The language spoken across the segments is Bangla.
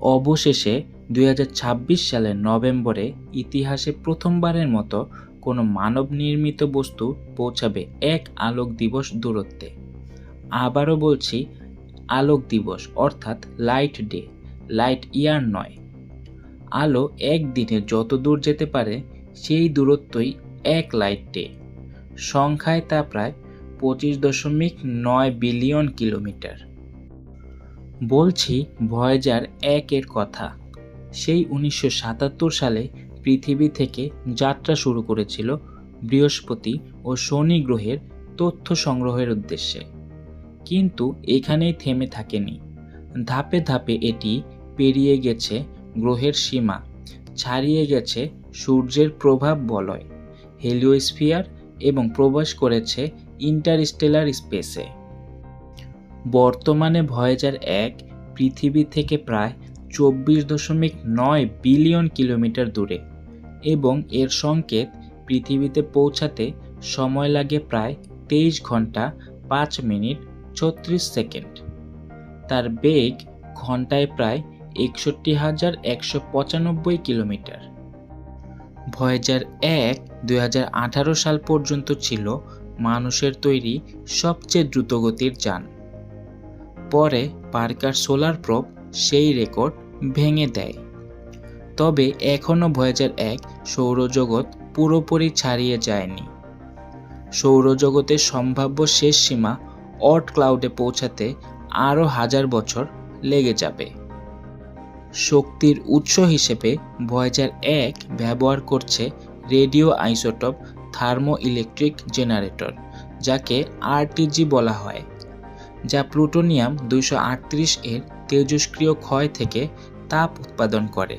অবশেষে দুই হাজার ছাব্বিশ সালের নভেম্বরে ইতিহাসে প্রথমবারের মতো কোনো মানব নির্মিত বস্তু পৌঁছাবে এক আলোক দিবস দূরত্বে। আবারও বলছি, আলোক দিবস, অর্থাৎ লাইট ডে, লাইট ইয়ার নয়। আলো একদিনে যত দূর যেতে পারে, সেই দূরত্বই এক লাইট ডে। সংখ্যায় তা প্রায় পঁচিশ দশমিক নয় বিলিয়ন কিলোমিটার। বলছি ভয়েজার একের কথা। সেই উনিশশো সাতাত্তর সালে পৃথিবী থেকে যাত্রা শুরু করেছিল বৃহস্পতি ও শনি গ্রহের তথ্য সংগ্রহের উদ্দেশ্যে। কিন্তু এখানেই থেমে থাকেনি। ধাপে ধাপে এটি পেরিয়ে গেছে গ্রহের সীমা, ছাড়িয়ে গেছে সূর্যের প্রভাব বলয়, হেলিওস্ফিয়ার এবং প্রবেশ করেছে ইন্টারস্টেলার স্পেসে। বর্তমানে ভয়েজার এক, পৃথিবী থেকে প্রায় চব্বিশ দশমিক নয় বিলিয়ন কিলোমিটার দূরে এবং এর সংকেত পৃথিবীতে পৌঁছাতে সময় লাগে প্রায় তেইশ ঘণ্টা পাঁচ মিনিট ছত্রিশ সেকেন্ড। তার বেগ ঘন্টায় প্রায় একষট্টি হাজার একশো পঁচানব্বই কিলোমিটার। ভয়েজার এক দুই সাল পর্যন্ত ছিল মানুষের তৈরি সবচেয়ে দ্রুতগতির যান। পরে পার্কার সোলার প্রোব সেই রেকর্ড ভেঙে দেয়। তবে এখনও ভয়েজার এক সৌরজগৎ পুরোপুরি ছাড়িয়ে যায়নি। সৌরজগতের সম্ভাব্য শেষ সীমা অট ক্লাউডে পৌঁছাতে আরও হাজার বছর লেগে যাবে। শক্তির উৎস হিসেবে ভয়েজার এক ব্যবহার করছে radio isotope thermo electric generator, যাকে আরটিজি বলা হয়। যা প্লুটোনিয়াম দুইশো আটত্রিশ এর তেজস্ক্রিয় ক্ষয় থেকে তাপ উৎপাদন করে।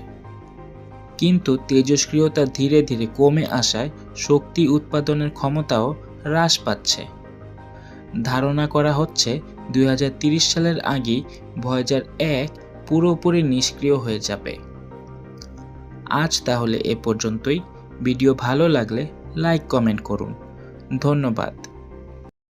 কিন্তু তেজস্ক্রিয়তা ধীরে ধীরে কমে আসায় শক্তি উৎপাদনের ক্ষমতাও হ্রাস পাচ্ছে। ধারণা করা হচ্ছে দুই সালের আগেই ভয়েজার এক পুরোপুরি নিষ্ক্রিয় হয়ে যাবে। আজ তাহলে এ পর্যন্তই। ভিডিও ভালো লাগলে লাইক, কমেন্ট করুন। ধন্যবাদ।